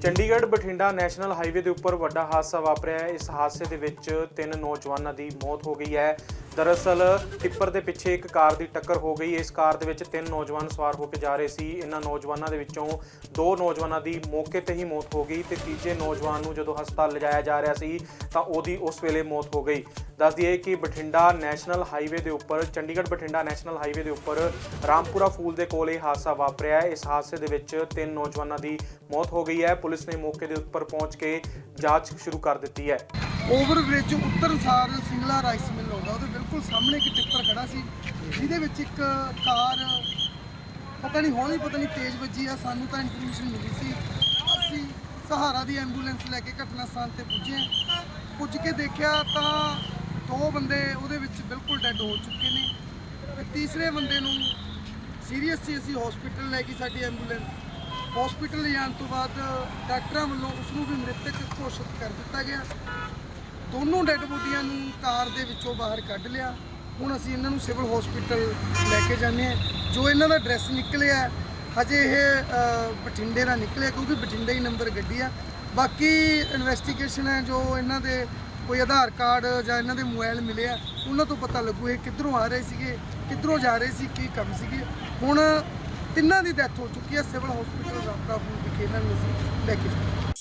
Chandigarh Bathinda national highway ਦੇ ਉੱਪਰ ਵੱਡਾ ਹਾਦਸਾ ਵਾਪਰਿਆ ਹੈ। ਇਸ ਹਾਦਸੇ ਦੇ ਵਿੱਚ ਤਿੰਨ ਨੌਜਵਾਨਾਂ ਦੀ ਮੌਤ ਹੋ ਗਈ ਹੈ। ਦਰਅਸਲ ਟਿੱਪਰ ਦੇ ਪਿੱਛੇ ਇੱਕ ਕਾਰ ਦੀ ਟੱਕਰ ਹੋ ਗਈ। ਇਸ ਕਾਰ ਦੇ ਵਿੱਚ ਤਿੰਨ ਨੌਜਵਾਨ ਸਵਾਰ ਹੋ ਕੇ ਜਾ ਰਹੇ ਸੀ। ਇਹਨਾਂ ਨੌਜਵਾਨਾਂ ਦੇ ਵਿੱਚੋਂ ਦੋ ਨੌਜਵਾਨਾਂ ਦੀ ਮੌਕੇ ਤੇ ਹੀ ਮੌਤ ਹੋ ਗਈ ਤੇ ਤੀਜੇ ਨੌਜਵਾਨ ਨੂੰ ਜਦੋਂ ਹਸਪਤਾਲ ਲਿਜਾਇਆ ਜਾ ਰਿਹਾ ਸੀ ਤਾਂ ਉਹਦੀ ਉਸ ਵੇਲੇ ਮੌਤ ਹੋ ਗਈ। ਦੱਸ ਦਈਏ ਕਿ ਬਠਿੰਡਾ ਨੈਸ਼ਨਲ ਹਾਈਵੇ ਦੇ ਉੱਪਰ, ਚੰਡੀਗੜ੍ਹ ਬਠਿੰਡਾ ਨੈਸ਼ਨਲ ਹਾਈਵੇ ਦੇ ਉੱਪਰ ਰਾਮਪੁਰਾ ਫੂਲ ਦੇ ਕੋਲ ਇਹ ਹਾਦਸਾ ਵਾਪਰਿਆ। ਹੈ ਇਸ ਹਾਦਸੇ ਦੇ ਵਿੱਚ ਤਿੰਨ ਨੌਜਵਾਨਾਂ ਦੀ ਮੌਤ ਹੋ ਗਈ ਹੈ। ਪੁਲਿਸ ਨੇ ਮੌਕੇ ਦੇ ਉੱਪਰ ਪਹੁੰਚ ਕੇ ਜਾਂਚ ਸ਼ੁਰੂ ਕਰ ਦਿੱਤੀ ਹੈ। ਓਵਰਬ੍ਰਿਜ ਉੱਤਰ ਸਾਰ ਸਿੰਗਲਾ ਰਾਈਸ ਮਿਲ ਆਉਂਦਾ ਉਹਦੇ ਬਿਲਕੁਲ ਸਾਹਮਣੇ ਇੱਕ ਟਿੱਪਰ ਖੜਾ ਸੀ। ਜਿਹਦੇ ਵਿੱਚ ਇੱਕ ਕਾਰ, ਪਤਾ ਨਹੀਂ ਹੌਲੀ ਪਤਾ ਨਹੀਂ ਤੇਜ਼ ਵੱਜੀ ਆ, ਸਾਨੂੰ ਤਾਂ ਇਨਫੋਰਮੇਸ਼ਨ ਮਿਲੀ ਸੀ। ਅਸੀਂ ਸਹਾਰਾ ਦੀ ਐਂਬੂਲੈਂਸ ਲੈ ਕੇ ਘਟਨਾ ਸਥਾਨ ਤੇ ਪੁੱਜੇ। ਪੁੱਜ ਕੇ ਦੇਖਿਆ ਤਾਂ ਦੋ ਬੰਦੇ ਉਹਦੇ ਵਿੱਚ ਬਿਲਕੁਲ ਡੈੱਡ ਹੋ ਚੁੱਕੇ ਨੇ। ਤੇ ਤੀਸਰੇ ਬੰਦੇ ਨੂੰ ਸੀਰੀਅਸ ਸੀ ਅਸੀਂ ਹਸਪੀਟਲ ਲੈ ਗਈ ਸਾਡੀ ਐਂਬੂਲੈਂਸ ਹਸਪੀਟਲ ਲਿਜਾਣ ਤੋਂ ਬਾਅਦ ਡਾਕਟਰਾਂ ਵੱਲੋਂ ਉਸ ਨੂੰ ਵੀ ਮ੍ਰਿਤਕ ਘੋਸ਼ਿਤ ਕਰ ਦਿੱਤਾ ਗਿਆ। ਦੋਨੋਂ ਡੈੱਡ ਬੋਡੀਆਂ ਨੂੰ ਕਾਰ ਦੇ ਵਿੱਚੋਂ ਬਾਹਰ ਕੱਢ ਲਿਆ। ਹੁਣ ਅਸੀਂ ਇਹਨਾਂ ਨੂੰ ਸਿਵਲ ਹਸਪੀਟਲ ਲੈ ਕੇ ਜਾਂਦੇ ਹਾਂ। ਜੋ ਇਹਨਾਂ ਦਾ ਐਡਰੈਸ ਨਿਕਲਿਆ ਹਜੇ ਇਹ ਬਠਿੰਡੇ ਦਾ ਨਿਕਲਿਆ ਕਿਉਂਕਿ ਬਠਿੰਡੇ ਹੀ ਨੰਬਰ ਗੱਡੀ ਆ। ਬਾਕੀ ਇਨਵੈਸਟੀਗੇਸ਼ਨ ਹੈ, ਜੋ ਇਹਨਾਂ ਦੇ ਕੋਈ ਆਧਾਰ ਕਾਰਡ ਜਾਂ ਇਹਨਾਂ ਦੇ ਮੋਬਾਈਲ ਮਿਲੇ ਆ, ਉਹਨਾਂ ਤੋਂ ਪਤਾ ਲੱਗੂ ਇਹ ਕਿੱਧਰੋਂ ਆ ਰਹੇ ਸੀਗੇ, ਕਿੱਧਰੋਂ ਜਾ ਰਹੇ ਸੀ, ਕੀ ਕੰਮ ਸੀਗੇ। ਹੁਣ ਤਿੰਨਾਂ ਦੀ ਡੈਥ ਹੋ ਚੁੱਕੀ ਹੈ ਸਿਵਲ ਹਸਪੀਟਲ ਰਾਮਪੁਰਾ ਵਿਖੇ ਇਹਨਾਂ ਨੂੰ ਅਸੀਂ ਲੈ ਕੇ ਜਾਂਦੇ ਹਾਂ।